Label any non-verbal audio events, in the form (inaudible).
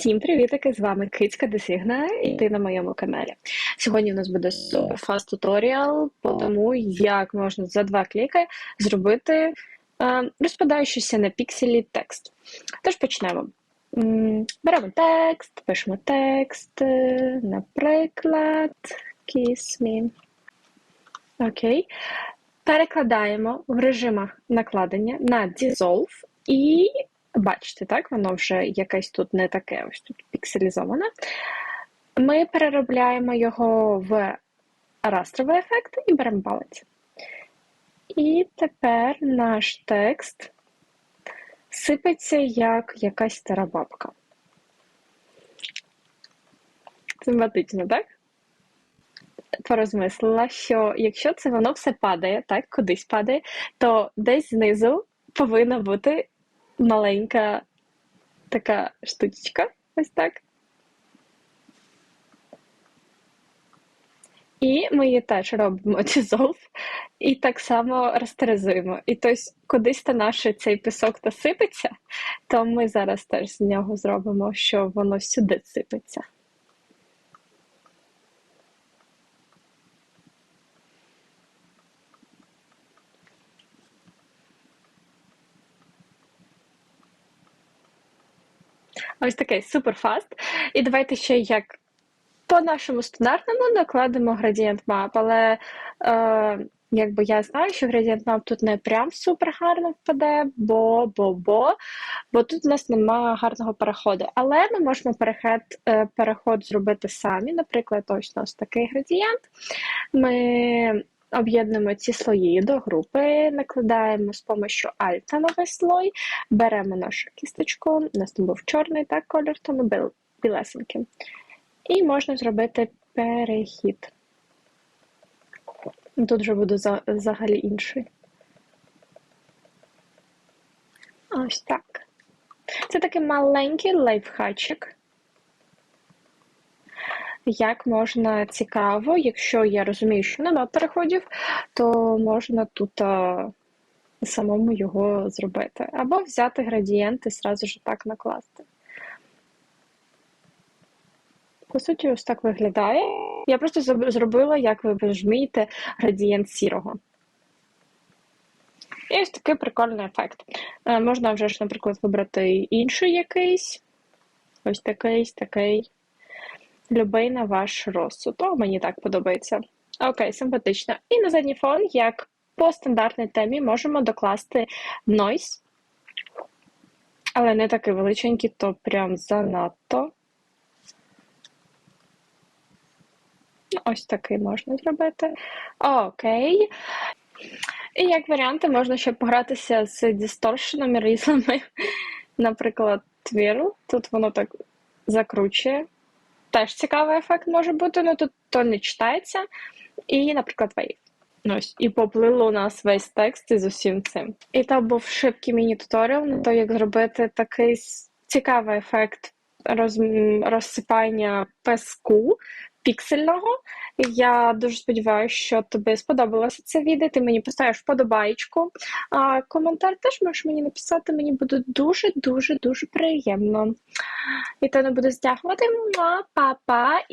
Всім привітики! З вами Кицька Десігна і ти на моєму каналі. Сьогодні у нас буде фаст туторіал по тому, як можна за два кліки зробити е, розпадаючийся на пікселі текст. Тож почнемо. Беремо текст, пишемо текст, е, наприклад, kiss me. Окей. Перекладаємо в режимах накладення на Dissolve і бачите, так, воно вже якесь тут не таке, ось тут пікселізоване. Ми переробляємо його в растровий ефект і беремо палець. І тепер наш текст сипеться як якась стара бабка. Симпатично, так? Порозмислила, що якщо це воно все падає, так, кудись падає, то десь знизу повинна бути маленька така штучка, ось так. І ми її теж робимо (laughs) дізов і так само растеризуємо. І тобто, кудись та наш цей пісок та сипеться, то ми зараз теж з нього зробимо, що воно сюди сипеться. Ось такий суперфаст. І давайте ще як по нашому стандартному накладемо градієнт мап, але е, якби я знаю, що градієнт мап тут не прям супер гарно впаде, бо бо бо бо тут у нас немає гарного переходу. Але ми можемо переход, е, переход зробити самі. Наприклад, ось у нас такий градієнт. Ми Об'єднуємо ці слої до групи, накладаємо з допомогою альта новий слой, беремо нашу кісточку, у нас там був чорний так, колір, тому біл, білесенький. І можна зробити перехід. Тут вже буде взагалі інший. Ось так. Це такий маленький лайфхачик як можна цікаво, якщо я розумію, що нема переходів, то можна тут а, самому його зробити. Або взяти градієнт і зразу ж так накласти. По суті, ось так виглядає. Я просто зробила, як ви вижмієте, градієнт сірого. І ось такий прикольний ефект. Е, можна вже ж, наприклад, вибрати інший якийсь. Ось такий, такий. Любий на ваш розсуд. О, мені так подобається. Окей, симпатично. І на задній фон, як по стандартній темі, можемо докласти нойс. Але не такий величенький, то прям занадто. Ось такий можна зробити. Окей. І як варіанти, можна ще погратися з дісторшенами різними. Наприклад, твірл. Тут воно так закручує. Теж цікавий ефект може бути, але тут то не читається. І, наприклад, wave. Ось, і поплило у нас весь текст із усім цим. І там був шибкий міні-туторіал на то, як зробити такий цікавий ефект роз... розсипання песку піксельного. Я дуже сподіваюся, що тобі сподобалося це відео. Ти мені поставиш вподобайку. А коментар теж можеш мені написати, мені буде дуже-дуже дуже приємно. І то не буду стягувати. Па-па!